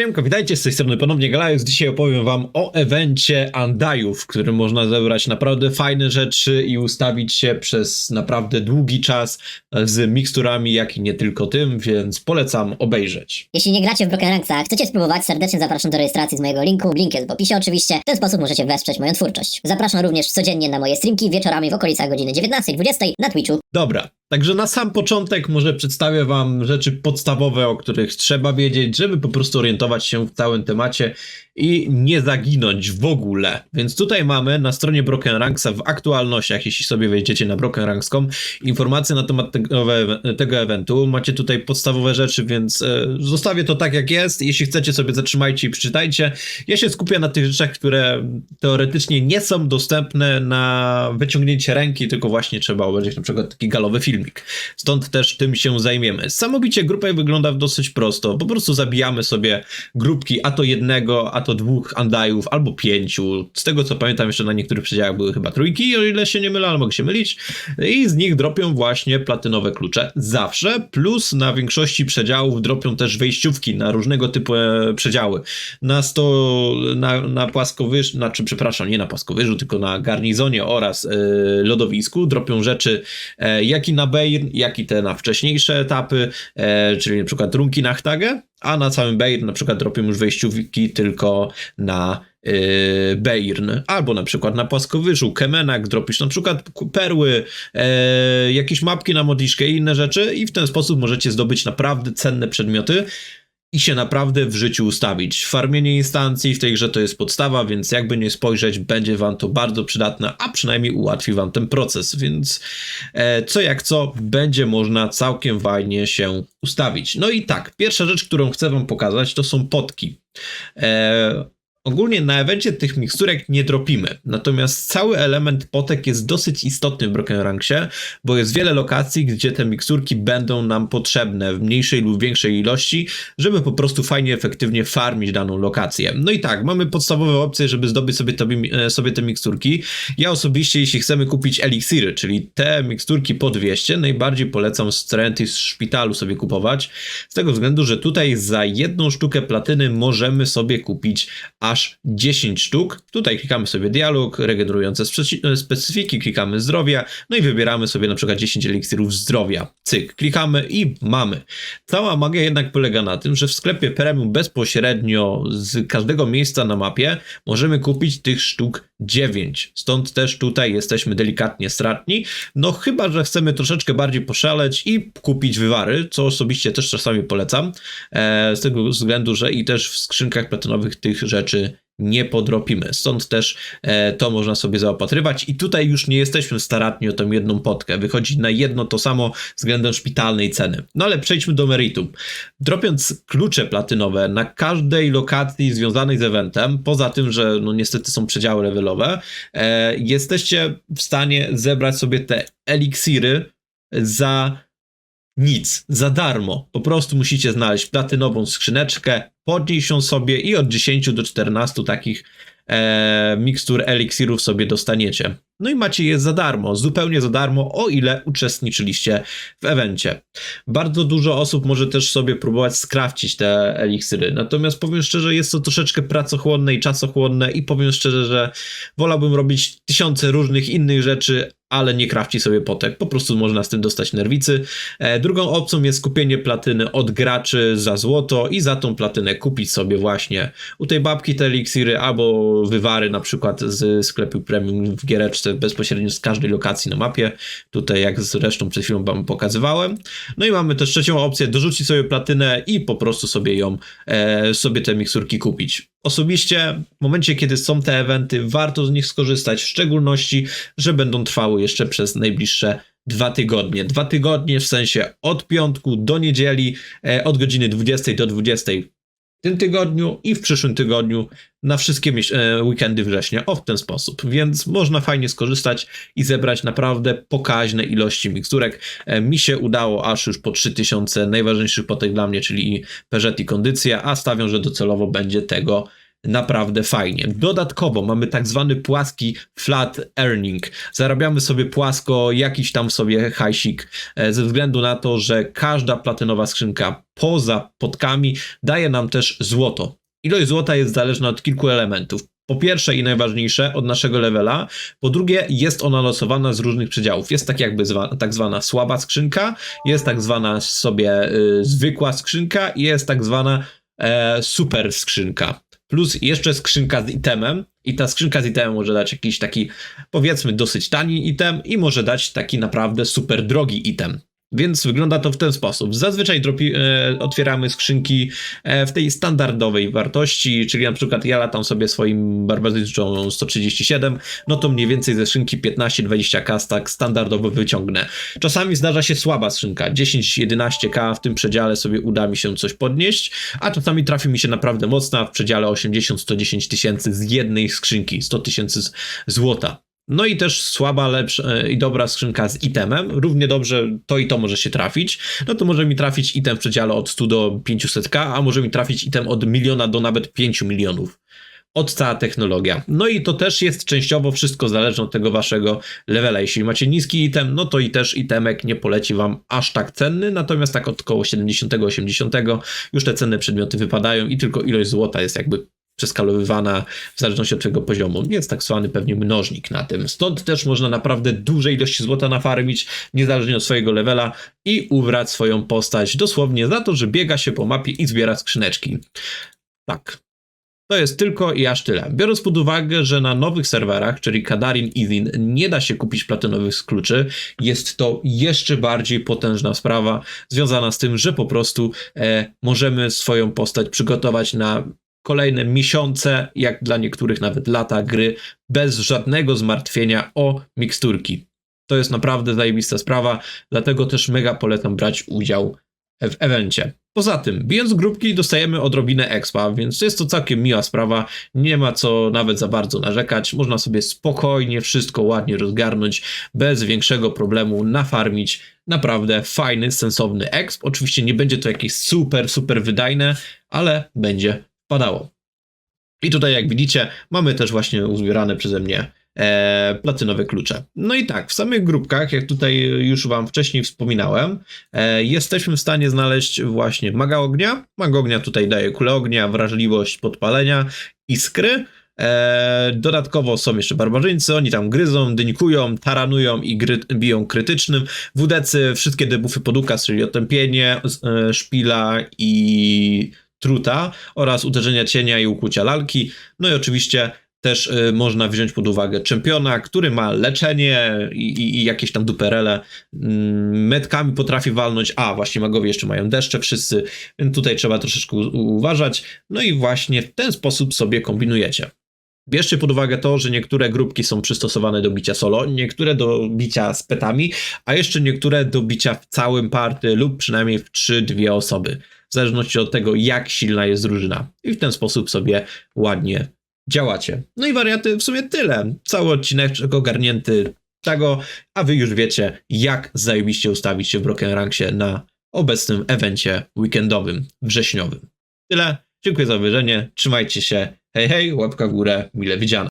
Siemko, witajcie z tej strony ponownie Galajus. Dzisiaj opowiem wam o evencie Andajów, w którym można zebrać naprawdę fajne rzeczy i ustawić się przez naprawdę długi czas z miksturami, jak i nie tylko tym, więc polecam obejrzeć. Jeśli nie gracie w Broken Ranks, a chcecie spróbować, serdecznie zapraszam do rejestracji z mojego linku. Link jest w opisie oczywiście. W ten sposób możecie wesprzeć moją twórczość. Zapraszam również codziennie na moje streamki wieczorami w okolicach godziny 19-20 na Twitchu. Dobra, także na sam początek może przedstawię wam rzeczy podstawowe, o których trzeba wiedzieć, żeby po prostu orientować się w całym temacie i nie zaginąć w ogóle. Więc tutaj mamy na stronie Broken Ranksa w aktualnościach, jeśli sobie wejdziecie na brokenranks.com, informacje na temat tego, tego eventu. Macie tutaj podstawowe rzeczy, więc e, zostawię to tak jak jest. Jeśli chcecie sobie zatrzymajcie i przeczytajcie. Ja się skupię na tych rzeczach, które teoretycznie nie są dostępne na wyciągnięcie ręki, tylko właśnie trzeba obejrzeć na przykład taki galowy filmik. Stąd też tym się zajmiemy. Samobicie grupa wygląda dosyć prosto. Po prostu zabijamy sobie grupki, a to jednego, a to dwóch andajów, albo pięciu. Z tego co pamiętam, jeszcze na niektórych przedziałach były chyba trójki, o ile się nie mylę, ale mogę się mylić. I z nich dropią właśnie platynowe klucze. Zawsze. Plus na większości przedziałów dropią też wejściówki na różnego typu e, przedziały. Na sto, na, na płaskowyż, znaczy przepraszam, nie na płaskowyżu, tylko na garnizonie oraz e, lodowisku dropią rzeczy e, jak i na Bejr, jak i te na wcześniejsze etapy, czyli na przykład runki na Chtagę, a na całym Bejr na przykład dropią już wejściówki tylko na yy, Bejrn, albo na przykład na płaskowyżu, Kemenak dropisz na przykład perły, e, jakieś mapki na modliszkę i inne rzeczy i w ten sposób możecie zdobyć naprawdę cenne przedmioty i się naprawdę w życiu ustawić. Farmienie instancji w tej grze to jest podstawa, więc jakby nie spojrzeć, będzie wam to bardzo przydatne, a przynajmniej ułatwi wam ten proces, więc e, co jak co, będzie można całkiem fajnie się ustawić. No i tak, pierwsza rzecz, którą chcę wam pokazać, to są potki. E, Ogólnie na evencie tych miksturek nie dropimy, natomiast cały element potek jest dosyć istotny w Broken Ranksie, bo jest wiele lokacji, gdzie te miksturki będą nam potrzebne w mniejszej lub większej ilości, żeby po prostu fajnie, efektywnie farmić daną lokację. No i tak, mamy podstawowe opcje, żeby zdobyć sobie, to, sobie te miksturki. Ja osobiście, jeśli chcemy kupić eliksiry, czyli te miksturki po 200, najbardziej polecam Strenty z szpitalu sobie kupować, z tego względu, że tutaj za jedną sztukę platyny możemy sobie kupić aż 10 sztuk. Tutaj klikamy sobie dialog, regenerujące specyfiki, klikamy zdrowia, no i wybieramy sobie na przykład 10 eliksirów zdrowia. Cyk, klikamy i mamy. Cała magia jednak polega na tym, że w sklepie premium bezpośrednio z każdego miejsca na mapie możemy kupić tych sztuk 9. Stąd też tutaj jesteśmy delikatnie stratni. No chyba, że chcemy troszeczkę bardziej poszaleć i kupić wywary, co osobiście też czasami polecam. E, z tego względu, że i też w skrzynkach platynowych tych rzeczy nie podropimy. Stąd też e, to można sobie zaopatrywać i tutaj już nie jesteśmy staratni o tą jedną potkę. Wychodzi na jedno to samo względem szpitalnej ceny. No ale przejdźmy do meritum. Dropiąc klucze platynowe na każdej lokacji związanej z eventem, poza tym, że no niestety są przedziały levelowe, e, jesteście w stanie zebrać sobie te eliksiry za nic, za darmo. Po prostu musicie znaleźć platynową skrzyneczkę, podnieść ją sobie i od 10 do 14 takich e, mikstur eliksirów sobie dostaniecie. No i macie je za darmo, zupełnie za darmo, o ile uczestniczyliście w evencie. Bardzo dużo osób może też sobie próbować skrawcić te eliksiry, natomiast powiem szczerze, jest to troszeczkę pracochłonne i czasochłonne i powiem szczerze, że wolałbym robić tysiące różnych innych rzeczy, ale nie krawci sobie potek. Po prostu można z tym dostać nerwicy. E, drugą opcją jest kupienie platyny od graczy za złoto i za tą platynę kupić sobie właśnie u tej babki te eliksiry albo wywary na przykład z sklepu premium w giereczce bezpośrednio z każdej lokacji na mapie. Tutaj jak zresztą przed chwilą wam pokazywałem. No i mamy też trzecią opcję, dorzucić sobie platynę i po prostu sobie ją, e, sobie te miksurki kupić. Osobiście w momencie, kiedy są te eventy, warto z nich skorzystać, w szczególności, że będą trwały jeszcze przez najbliższe dwa tygodnie. Dwa tygodnie w sensie od piątku do niedzieli, e, od godziny 20 do 20 w tym tygodniu i w przyszłym tygodniu na wszystkie e, weekendy września. O, w ten sposób. Więc można fajnie skorzystać i zebrać naprawdę pokaźne ilości miksturek. E, mi się udało aż już po 3000 najważniejszych potek dla mnie, czyli Peugeot i kondycja, a stawiam, że docelowo będzie tego naprawdę fajnie. Dodatkowo mamy tak zwany płaski flat earning. Zarabiamy sobie płasko jakiś tam sobie hajsik e, ze względu na to, że każda platynowa skrzynka poza podkami daje nam też złoto. Ilość złota jest zależna od kilku elementów. Po pierwsze i najważniejsze od naszego levela, po drugie jest ona losowana z różnych przedziałów. Jest tak jakby zwa, tak zwana słaba skrzynka, jest tak zwana sobie y, zwykła skrzynka i jest tak zwana e, super skrzynka. Plus jeszcze skrzynka z itemem i ta skrzynka z itemem może dać jakiś taki powiedzmy dosyć tani item i może dać taki naprawdę super drogi item. Więc wygląda to w ten sposób. Zazwyczaj dropi, e, otwieramy skrzynki e, w tej standardowej wartości, czyli na przykład ja latam sobie swoim barbarzyńczą 137, no to mniej więcej ze skrzynki 15-20k tak standardowo wyciągnę. Czasami zdarza się słaba skrzynka, 10-11k w tym przedziale sobie uda mi się coś podnieść, a czasami trafi mi się naprawdę mocna w przedziale 80-110 tysięcy z jednej skrzynki, 100 tysięcy złota. No i też słaba, lepsza e, i dobra skrzynka z itemem. Równie dobrze to i to może się trafić. No to może mi trafić item w przedziale od 100 do 500k, a może mi trafić item od miliona do nawet 5 milionów. Od cała technologia. No i to też jest częściowo wszystko zależne od tego waszego levela. Jeśli macie niski item, no to i też itemek nie poleci wam aż tak cenny, natomiast tak od około 70-80 już te cenne przedmioty wypadają i tylko ilość złota jest jakby przeskalowywana w zależności od tego poziomu. Jest tak zwany pewnie mnożnik na tym. Stąd też można naprawdę duże ilości złota nafarmić, niezależnie od swojego levela i ubrać swoją postać dosłownie za to, że biega się po mapie i zbiera skrzyneczki. Tak. To jest tylko i aż tyle. Biorąc pod uwagę, że na nowych serwerach, czyli Kadarin Izin, nie da się kupić platynowych kluczy, jest to jeszcze bardziej potężna sprawa, związana z tym, że po prostu e, możemy swoją postać przygotować na kolejne miesiące, jak dla niektórych nawet lata gry, bez żadnego zmartwienia o miksturki. To jest naprawdę zajebista sprawa, dlatego też mega polecam brać udział w evencie. Poza tym, bijąc grupki dostajemy odrobinę expa, więc jest to całkiem miła sprawa, nie ma co nawet za bardzo narzekać, można sobie spokojnie wszystko ładnie rozgarnąć, bez większego problemu nafarmić naprawdę fajny, sensowny exp. Oczywiście nie będzie to jakieś super, super wydajne, ale będzie padało. I tutaj, jak widzicie, mamy też właśnie uzbierane przeze mnie e, platynowe klucze. No i tak, w samych grupkach, jak tutaj już Wam wcześniej wspominałem, e, jesteśmy w stanie znaleźć właśnie maga ognia. Mag ognia tutaj daje kulę ognia, wrażliwość podpalenia, iskry. E, dodatkowo są jeszcze barbarzyńcy, oni tam gryzą, dynikują, taranują i gry, biją krytycznym. WDcy wszystkie debuffy pod ukaz, czyli otępienie, e, szpila i truta oraz uderzenia cienia i ukłucia lalki. No i oczywiście też y, można wziąć pod uwagę czempiona, który ma leczenie i, i, i jakieś tam duperele. Mm, Metkami potrafi walnąć, a właśnie magowie jeszcze mają deszcze wszyscy, więc tutaj trzeba troszeczkę uważać. No i właśnie w ten sposób sobie kombinujecie. Bierzcie pod uwagę to, że niektóre grupki są przystosowane do bicia solo, niektóre do bicia z petami, a jeszcze niektóre do bicia w całym party lub przynajmniej w 3-2 osoby. W zależności od tego, jak silna jest drużyna. I w ten sposób sobie ładnie działacie. No i wariaty w sumie tyle. Cały odcinek ogarnięty tego, a wy już wiecie, jak zajebiście ustawić się w Broken Ranksie na obecnym evencie weekendowym, wrześniowym. Tyle. Dziękuję za obejrzenie. Trzymajcie się. Hej, hej, łapka w górę. Mile widziane.